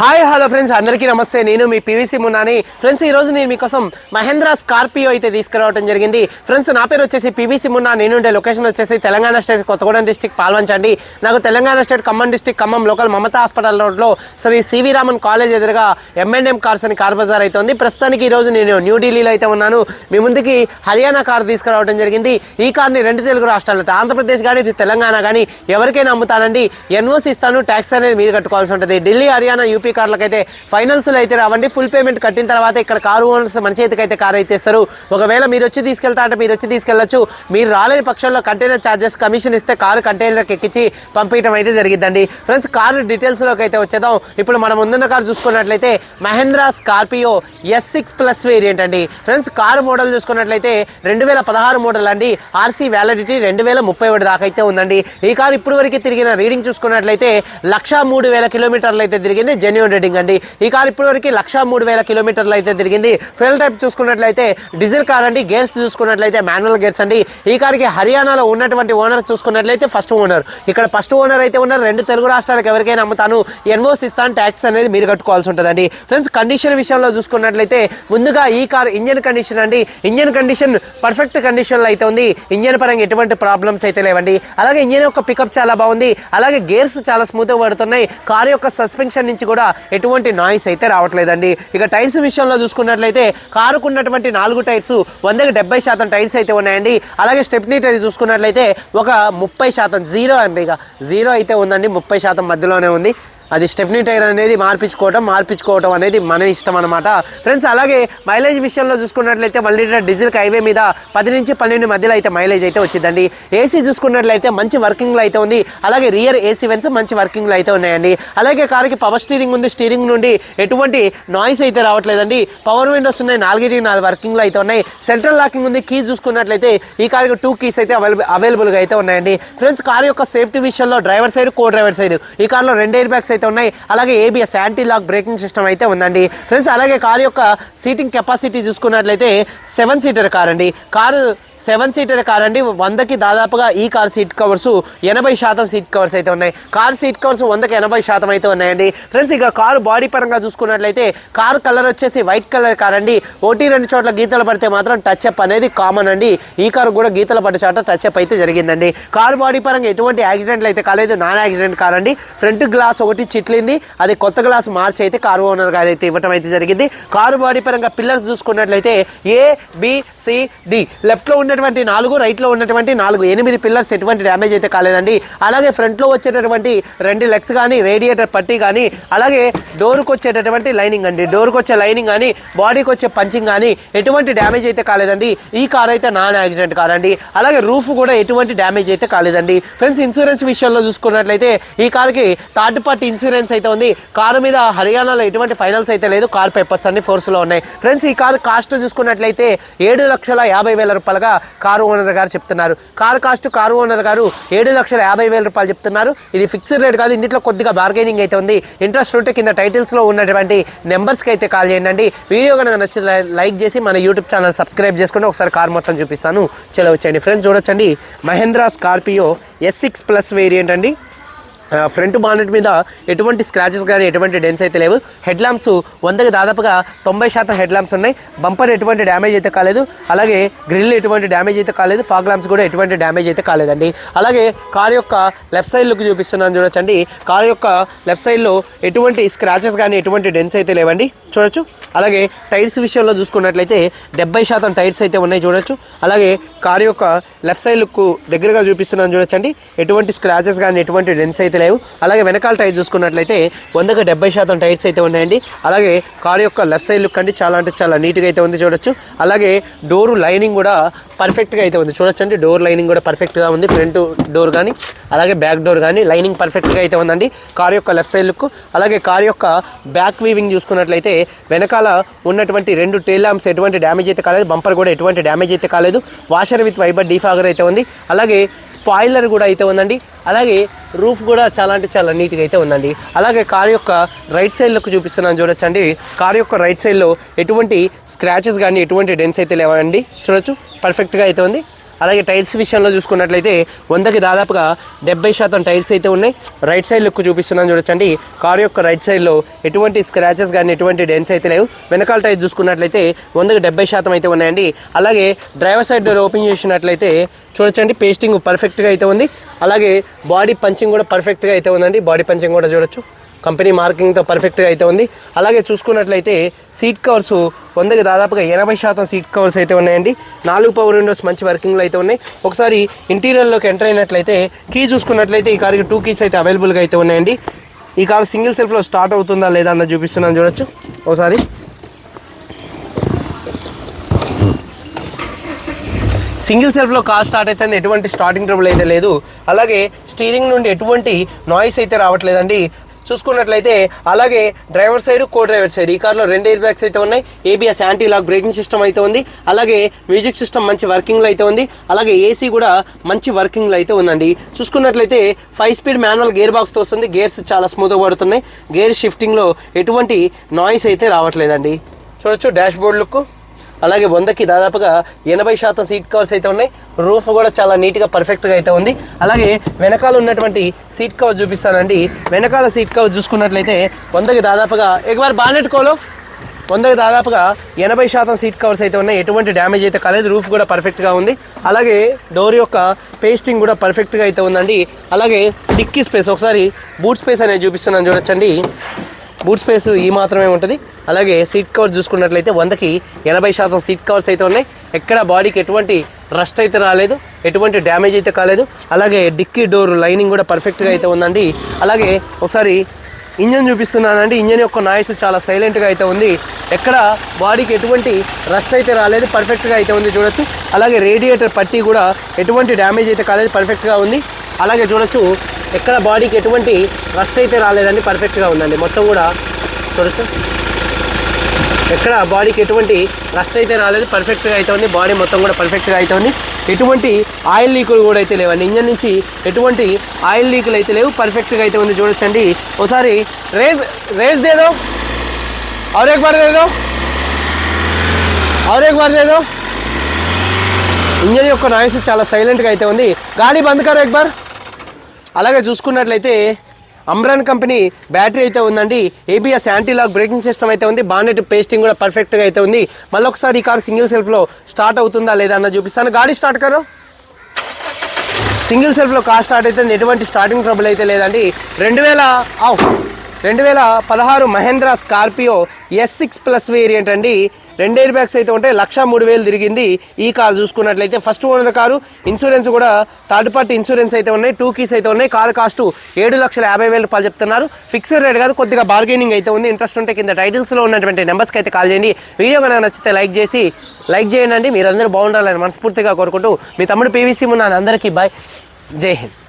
Hi hello friends. అందరికీ నమస్తే. నేను మీ పీవీసీ మున్నాని. ఫ్రెండ్స్ ఈ రోజు నేను మీకోసం మహేంద్ర స్కార్పియో అయితే తీసుకురావడం జరిగింది. ఫ్రెండ్స్ నా పేరు వచ్చేసి పీవీసీ మున్నా. నేను ఉండే లొకేషన్ వచ్చేసి తెలంగాణ స్టేట్ కొత్తగూడెం డిస్టిక్ పాల్వంచండి నాకు Telangana state Khammam district Khammam local Mamata hospital రోడ్లో శ్రీ సివి రామన్ కాలేజ్ ఎదురుగా ఎంఎన్ఎం కార్స్ అని కార్ బజార్ అయితే ఉంది. ప్రస్తుతానికి ఈ రోజు నేను న్యూఢిల్లీలో అయితే ఉన్నాను. మీ ముందుకి హర్యానా కార్ తీసుకురావడం జరిగింది. ఈ కార్ని రెండు తెలుగు రాష్ట్రాల్లో ఆంధ్రప్రదేశ్ కానీ తెలంగాణ కానీ ఎవరికైనా అమ్ముతానండి. ఎన్ఓసి ఇస్తాను ట్యాక్స్ అనేది మీరు కట్టుకోవాల్సి ఉంటుంది. ఢిల్లీ హర్యానా యూపీ కార్లకు అయితే ఫైనల్స్లో అయితే రావండి. ఫుల్ పేమెంట్ కట్టిన తర్వాత ఇక్కడ కారు ఓనర్స్ మన చేతికి అయితే కారు అయితే ఇస్తారు. ఒకవేళ మీరు వచ్చి తీసుకెళ్తా అంటే మీరు వచ్చి తీసుకెళ్ళొచ్చు మీరు రాలేని పక్షంలో కంటైనర్ ఛార్జెస్ కమిషన్ ఇస్తే కారు కంటైనర్కి ఎక్కించి పంపించడం అయితే జరిగిందండి ఫ్రెండ్స్ కారు డీటెయిల్స్లోకి అయితే వచ్చేద్దాం. ఇప్పుడు మనం ముందున్న కారు చూసుకున్నట్లయితే Mahindra Scorpio S six plus variant అండి. ఫ్రెండ్స్ కారు మోడల్ చూసుకున్నట్లయితే రెండు వేల పదహారు మోడల్ అండి. ఆర్సీ వ్యాలిడిటీ రెండు వేల ముప్పై ఒకటి దాకా అయితే ఉందండి. ఈ కారు ఇప్పుడు వరకు తిరిగిన రీడింగ్ చూసుకున్నట్లయితే లక్ష మూడు వేల కిలోమీటర్లు అయితే తిరిగింది. జెన్యున్ రేటింగ్ అండి. ఈ కార్ ఇప్పటివరకు లక్ష మూడు వేల కిలోమీటర్లు అయితే తిరిగింది. ఫ్రెల్ టైప్ చూసుకున్నట్లయితే డీజిల్ కార్ అండి. గేర్స్ చూసుకున్నట్లయితే మాన్యువల్ గేర్స్ అండి. ఈ కార్కి హర్యానాలో ఉన్నటువంటి ఓనర్ చూసుకున్నట్లయితే ఫస్ట్ ఓనర్ ఇక్కడ ఫస్ట్ ఓనర్ అయితే ఉన్నారు రెండు తెలుగు రాష్ట్రాలకు ఎవరికైనా అమ్ముతాను. ఎన్వోస్ ఇస్తాను ట్యాక్స్ అనేది మీరు కట్టుకోవాల్సి ఉంటుందండి. ఫ్రెండ్స్ కండిషన్ విషయంలో చూసుకున్నట్లయితే ముందుగా ఈ కార్ ఇంజన్ కండిషన్ అండి. ఇంజన్ కండిషన్ పర్ఫెక్ట్ కండిషన్లో అయితే ఉంది. ఇంజన్ పరంగా ఎటువంటి ప్రాబ్లమ్స్ అయితే లేవండి. అలాగే ఇంజన్ యొక్క పికప్ చాలా బాగుంది. అలాగే గేర్స్ చాలా స్మూత్గా పడుతున్నాయి. కార్ యొక్క సస్పెన్షన్ నుంచి కూడా ఎటువంటి నాయిస్ అయితే రావట్లేదండి. ఇక టైర్స్ విషయంలో చూసుకున్నట్లయితే కారుకు ఉన్నటువంటి నాలుగు టైర్స్ వందకి డెబ్బై శాతం టైర్స్ అయితే ఉన్నాయండి. అలాగే స్టెప్నీ టైర్ చూసుకున్నట్లయితే ఒక ముప్పై శాతం జీరో అండి ఇక. జీరో అయితే ఉందండి ముప్పై శాతం మధ్యలోనే ఉంది. అది స్టెప్నీ టైర్ అనేది మార్పించుకోవటం మార్పించుకోవటం అనేది మన ఇష్టం అనమాట ఫ్రెండ్స్ అలాగే మైలేజ్ విషయంలో చూసుకున్నట్లయితే వన్ లీటర్ డీజిల్ హైవే మీద పది నుంచి పన్నెండు మధ్యలో అయితే మైలేజ్ అయితే వచ్చిందండి. ఏసీ చూసుకున్నట్లయితే మంచి వర్కింగ్లో అయితే ఉంది. అలాగే రియర్ ఏసీ వెన్స్ మంచి వర్కింగ్లో అయితే ఉన్నాయండి. అలాగే కారుకి పవర్ స్టీరింగ్ ఉంది. స్టీరింగ్ నుండి ఎటువంటి నాయిస్ అయితే రావట్లేదండి. పవర్ విండోస్ ఉన్నాయి. నాలుగు నాలుగు వర్కింగ్లో అయితే ఉన్నాయి. సెంట్రల్ లాకింగ్ ఉంది. కీ చూసుకున్నట్లయితే ఈ కార్కి టూ కీస్ అయితే అవైలబుల్ అవైలబుల్గా అయితే ఉన్నాయండి. ఫ్రెండ్స్ కార్ యొక్క సేఫ్టీ విషయంలో driver side co driver side ఈ కార్లో రెండు ఎయిర్ బ్యాగ్స్ అయితే ఉన్నాయి. అలాగే ABS anti lock braking system అయితే ఉందండి. ఫ్రెండ్స్ అలాగే కార్ యొక్క సీటింగ్ కెపాసిటీ చూసుకున్నట్లయితే సెవెన్ సీటర్ కార్ అండి. కారు సెవెన్ సీటర్ కార్ అండి వందకి దాదాపుగా ఈ కార్ సీట్ కవర్స్ ఎనభై శాతం సీట్ కవర్స్ అయితే ఉన్నాయి. కార్ సీట్ కవర్స్ వందకి ఎనభై శాతం అయితే ఉన్నాయండి. ఫ్రెండ్స్ ఇక కారు బాడీ పరంగా చూసుకున్నట్లయితే కారు కలర్ వచ్చేసి వైట్ కలర్ కార్ అండి ఒకటి రెండు చోట్ల గీతలు పడితే మాత్రం టచ్ అప్ అనేది కామన్ అండి. ఈ కారు కూడా గీతలు పడ్డ చోట టచ్ అప్ అయితే జరిగిందండి. కారు బాడీ పరంగా ఎటువంటి యాక్సిడెంట్లు అయితే కాలేదు. నాన్ యాక్సిడెంట్ కార్ అండి ఫ్రంట్ గ్లాస్ ఒకటి చిట్లింది. అది కొత్త గ్లాస్ మార్చి అయితే కారు ఓనర్ గారు అయితే ఇవ్వటం అయితే జరిగింది. కారు బాడీ పరంగా పిల్లర్స్ చూసుకున్నట్లయితే ఏ బి సి డి లెఫ్ట్లో ఉన్నటువంటి నాలుగు రైట్లో ఉన్నటువంటి నాలుగు ఎనిమిది పిల్లర్స్ ఎటువంటి డ్యామేజ్ అయితే కాలేదండి. అలాగే ఫ్రంట్లో వచ్చేటటువంటి రెండు లెగ్స్ కానీ రేడియేటర్ పట్టీ కానీ అలాగే డోర్కి వచ్చేటటువంటి లైనింగ్ అండి. డోర్కి వచ్చే లైనింగ్ కానీ బాడీకి వచ్చే పంచింగ్ కానీ ఎటువంటి డ్యామేజ్ అయితే కాలేదండి. ఈ కార్ అయితే నాన్ యాక్సిడెంట్ కార్ అండి. అలాగే రూఫ్ కూడా ఎటువంటి డ్యామేజ్ అయితే కాలేదండి. ఫ్రెండ్స్ ఇన్సూరెన్స్ విషయంలో చూసుకున్నట్లయితే ఈ కార్కి థర్డ్ పార్టీ ఇన్సూరెన్స్ అయితే ఉంది. కారు మీద హర్యానాలో ఎటువంటి ఫైనల్స్ అయితే లేదు. కార్ పేపర్స్ అన్ని ఫోర్స్లో ఉన్నాయి. ఫ్రెండ్స్ ఈ కార్ కాస్ట్ చూసుకున్నట్లయితే ఏడు లక్షల యాభై వేల రూపాయలుగా కారు ఓనర్ గారు చెప్తున్నారు. కారు కాస్ట్ కారు ఓనర్ గారు ఏడు లక్షల యాభై వేల రూపాయలు చెప్తున్నారు. ఇది ఫిక్స్డ్ రేట్ కాదు ఇందులో కొద్దిగా బార్గెనింగ్ అయితే ఉంది. ఇంట్రెస్ట్ ఉంటే కింద టైటిల్స్లో ఉన్నటువంటి నెంబర్స్కి అయితే కాల్ చేయండి వీడియో కనుక నచ్చితే లైక్ చేసి మన యూట్యూబ్ ఛానల్ సబ్స్క్రైబ్ చేసుకుని ఒకసారి కార్ మొత్తం చూపిస్తాను. చలో వచ్చేయండి. ఫ్రెండ్స్ చూడొచ్చండి. Mahindra Scorpio S six plus variant అండి. ఫ్రంట్ బానెట్ మీద ఎటువంటి స్క్రాచెస్ కానీ ఎటువంటి డెన్స్ అయితే లేవు. హెడ్ ల్యాంప్స్ వందకి దాదాపుగా తొంభై శాతం హెడ్ ల్యాంప్స్ ఉన్నాయి. బంపర్ ఎటువంటి డ్యామేజ్ అయితే కాలేదు. అలాగే గ్రిల్ ఎటువంటి డ్యామేజ్ అయితే కాలేదు. ఫాగ్ ల్యాంప్స్ కూడా ఎటువంటి డ్యామేజ్ అయితే కాలేదండి. అలాగే కార్ యొక్క లెఫ్ట్ సైడ్ లుక్ చూపిస్తున్నాను చూడొచ్చండి. కార్ యొక్క లెఫ్ట్ సైడ్లో ఎటువంటి స్క్రాచెస్ కానీ ఎటువంటి డెన్స్ అయితే లేవండి. చూడొచ్చు. అలాగే టైర్స్ విషయంలో చూసుకున్నట్లయితే డెబ్బై శాతం టైర్స్ అయితే ఉన్నాయి చూడొచ్చు. అలాగే కార్ యొక్క లెఫ్ట్ సైడ్ లుక్ దగ్గరగా చూపిస్తున్నాను చూడొచ్చండి ఎటువంటి స్క్రాచెస్ కానీ ఎటువంటి డెన్స్ అయితే లేవు. అలాగే వెనకాల టైర్ చూసుకున్నట్లయితే వందకు డెబ్బై శాతం టైర్స్ అయితే ఉన్నాయండి. అలాగే కార్ యొక్క లెఫ్ట్ సైడ్ లుక్ అండి చాలా అంటే చాలా నీట్గా అయితే ఉంది చూడొచ్చు. అలాగే డోర్ లైనింగ్ కూడా పర్ఫెక్ట్గా అయితే ఉంది చూడొచ్చండి డోర్ లైనింగ్ కూడా పర్ఫెక్ట్గా ఉంది ఫ్రంట్ డోర్ కానీ అలాగే బ్యాక్ డోర్ కానీ లైనింగ్ పర్ఫెక్ట్గా అయితే ఉందండి. కార్ యొక్క లెఫ్ట్ సైడ్ లుక్ అలాగే కార్ యొక్క బ్యాక్ వీవింగ్ చూసుకున్నట్లయితే వెనకాల ఉన్నటువంటి రెండు టైల్ ల్యాంప్స్ ఎటువంటి డ్యామేజ్ అయితే కాలేదు బంపర్ కూడా ఎటువంటి డ్యామేజ్ అయితే కాలేదు. వాషర్ విత్ వైబర్ డీఫాగర్ అయితే ఉంది. అలాగే స్పాయిలర్ కూడా అయితే ఉందండి. అలాగే రూఫ్ కూడా చాలా అంటే చాలా నీట్గా అయితే ఉందండి. అలాగే కార్ యొక్క రైట్ సైడ్లోకి చూపిస్తున్నాను చూడొచ్చండి. కార్ యొక్క రైట్ సైడ్లో ఎటువంటి స్క్రాచెస్ కానీ ఎటువంటి డెన్స్ అయితే లేవండి. చూడొచ్చు. పర్ఫెక్ట్గా అయితే ఉంది. అలాగే టైర్స్ విషయంలో చూసుకున్నట్లయితే వందకి దాదాపుగా డెబ్బై శాతం టైర్స్ అయితే ఉన్నాయి. రైట్ సైడ్ లుక్ చూపిస్తున్నాను చూడొచ్చండి. కార్ యొక్క రైట్ సైడ్లో ఎటువంటి స్క్రాచెస్ కానీ ఎటువంటి డెన్స్ అయితే లేవు. వెనకాల టైర్ చూసుకున్నట్లయితే వందకి డెబ్బై శాతం అయితే ఉన్నాయండి. అలాగే డ్రైవర్ సైడ్ డోర్ ఓపెన్ చేసినట్లయితే చూడొచ్చండి. పేస్టింగ్ పర్ఫెక్ట్గా అయితే ఉంది. అలాగే బాడీ పంచింగ్ కూడా పర్ఫెక్ట్గా అయితే ఉందండి. బాడీ పంచింగ్ కూడా చూడొచ్చు. కంపెనీ మార్కింగ్తో పర్ఫెక్ట్గా అయితే ఉంది. అలాగే చూసుకున్నట్లయితే సీట్ కవర్స్ వందకి దాదాపుగా ఎనభై శాతం సీట్ కవర్స్ అయితే ఉన్నాయండి. నాలుగు పవర్ విండోస్ మంచి వర్కింగ్లో అయితే ఉన్నాయి. ఒకసారి ఇంటీరియర్లోకి ఎంటర్ అయినట్లయితే కీ చూసుకున్నట్లయితే ఈ కార్కి టూ కీస్ అయితే అవైలబుల్గా అయితే ఉన్నాయండి. ఈ కార్ సింగిల్ సెల్ఫ్లో స్టార్ట్ అవుతుందా లేదా అన్న చూపిస్తున్నాను చూడొచ్చు. ఒకసారి. సింగిల్ సెల్ఫ్లో కార్ స్టార్ట్ అయితే ఎటువంటి స్టార్టింగ్ ట్రబుల్ అయితే లేదు. అలాగే స్టీరింగ్ నుండి ఎటువంటి నాయిస్ అయితే రావట్లేదండి. చూసుకున్నట్లయితే అలాగే driver side co driver side ఈ కార్లో రెండు ఎయిర్ బ్యాగ్స్ అయితే ఉన్నాయి. ABS anti lock braking system అయితే ఉంది. అలాగే మ్యూజిక్ సిస్టమ్ మంచి వర్కింగ్లో అయితే ఉంది. అలాగే ఏసీ కూడా మంచి వర్కింగ్లో అయితే ఉందండి. చూసుకున్నట్లయితే ఫైవ్ స్పీడ్ మాన్యువల్ గేర్ బాక్స్తో వస్తుంది. గేర్స్ చాలా స్మూత్గా పడుతున్నాయి. గేర్ షిఫ్టింగ్లో ఎటువంటి నాయిస్ అయితే రావట్లేదండి. చూడొచ్చు డాష్ బోర్డ్ లుక్ అలాగే వందకి దాదాపుగా ఎనభై శాతం సీట్ కవర్స్ అయితే ఉన్నాయి. రూఫ్ కూడా చాలా నీట్గా పర్ఫెక్ట్గా అయితే ఉంది. అలాగే వెనకాల ఉన్నటువంటి సీట్ కవర్ చూపిస్తానండి. వెనకాల సీట్ కవర్ చూసుకున్నట్లయితే వందకి దాదాపుగా ఎగవారు బానెట్టుకోలో వందకి దాదాపుగా ఎనభై శాతం సీట్ కవర్స్ అయితే ఉన్నాయి. ఎటువంటి డ్యామేజ్ అయితే కాలేదు. రూఫ్ కూడా పర్ఫెక్ట్గా ఉంది. అలాగే డోర్ యొక్క పేస్టింగ్ కూడా పర్ఫెక్ట్గా అయితే ఉందండి. అలాగే డిక్కీ స్పేస్ ఒకసారి బూట్ స్పేస్ అనేది చూపిస్తున్నాను చూడొచ్చండి. బూట్ స్పేస్ ఈ మాత్రమే ఉంటుంది. అలాగే సీట్ కవర్ చూసుకున్నట్లయితే వందకి ఎనభై శాతం సీట్ కవర్స్ అయితే ఉన్నాయి. ఎక్కడ బాడీకి ఎటువంటి రస్ట్ అయితే రాలేదు ఎటువంటి డ్యామేజ్ అయితే కాలేదు. అలాగే డిక్కీ డోర్ లైనింగ్ కూడా పర్ఫెక్ట్గా అయితే ఉందండి. అలాగే ఒకసారి ఇంజన్ చూపిస్తున్నానండి. ఇంజన్ యొక్క నాయిస్ చాలా సైలెంట్గా అయితే ఉంది. ఎక్కడ బాడీకి ఎటువంటి రస్ట్ అయితే రాలేదు పర్ఫెక్ట్గా అయితే ఉంది చూడొచ్చు. అలాగే రేడియేటర్ పట్టి కూడా ఎటువంటి డ్యామేజ్ అయితే కాలేదు పర్ఫెక్ట్గా ఉంది. అలాగే చూడొచ్చు ఎక్కడ బాడీకి ఎటువంటి రస్ట్ అయితే రాలేదండి పర్ఫెక్ట్గా ఉందండి మొత్తం కూడా చూడొచ్చు ఎక్కడ బాడీకి ఎటువంటి రస్ట్ అయితే రాలేదు పర్ఫెక్ట్గా అయితే ఉంది బాడీ మొత్తం కూడా పర్ఫెక్ట్గా అయితే ఉంది ఎటువంటి ఆయిల్ లీకులు కూడా అయితే లేవండి ఇంజన్ నుంచి ఎటువంటి ఆయిల్ లీకులు అయితే లేవు పర్ఫెక్ట్గా అయితే ఉంది చూడొచ్చండి ఒకసారి రేస్ రేస్ దేదో और एक बार दे दो और एक बार दे दो ఇంజన్ యొక్క నాయిస్ చాలా సైలెంట్గా అయితే ఉంది గాలి బంద్ కరో ఎక్ బార్ అలాగే చూసుకున్నట్లయితే అమ్రాన్ కంపెనీ బ్యాటరీ అయితే ఉందండి. ABS anti lock braking system అయితే ఉంది. బానెట్ పేస్టింగ్ కూడా పర్ఫెక్ట్గా అయితే ఉంది. మళ్ళీ ఒకసారి ఈ కార్ సింగిల్ సెల్ఫ్లో స్టార్ట్ అవుతుందా లేదా అన్న చూపిస్తాను. గాడి స్టార్ట్ కారు సింగిల్ సెల్ఫ్లో కార్ స్టార్ట్ అయితే ఎటువంటి స్టార్టింగ్ ట్రబుల్ అయితే లేదండి. రెండు వేల రెండు వేల పదహారు Mahindra Scorpio S six plus variant అండి. రెండు ఎయిర్ బ్యాగ్స్ అయితే ఉంటాయి. లక్ష మూడు వేలు తిరిగింది ఈ కారు చూసుకున్నట్లయితే. ఫస్ట్ ఓనర్ కారు ఇన్సూరెన్స్ కూడా థర్డ్ పార్టీ ఇన్సూరెన్స్ అయితే ఉన్నాయి. టూ కీస్ అయితే ఉన్నాయి. కారు కాస్ట్ ఏడు లక్షల యాభై వేల రూపాయలు చెప్తున్నారు. ఫిక్స్డ్ రేట్ కాదు కొద్దిగా బార్గెనింగ్ అయితే ఉంది. ఇంట్రెస్ట్ ఉంటే కింద టైటిల్స్లో ఉన్నటువంటి నెంబర్స్కి అయితే కాల్ చేయండి. వీడియో కనుక నచ్చితే లైక్ చేసి లైక్ చేయండి మీరందరూ బాగుండాలని మనస్ఫూర్తిగా కోరుకుంటూ మీ తమ్ముడు పీవీసీ ఉన్నాను అందరికీ బాయ్ జై హింద్.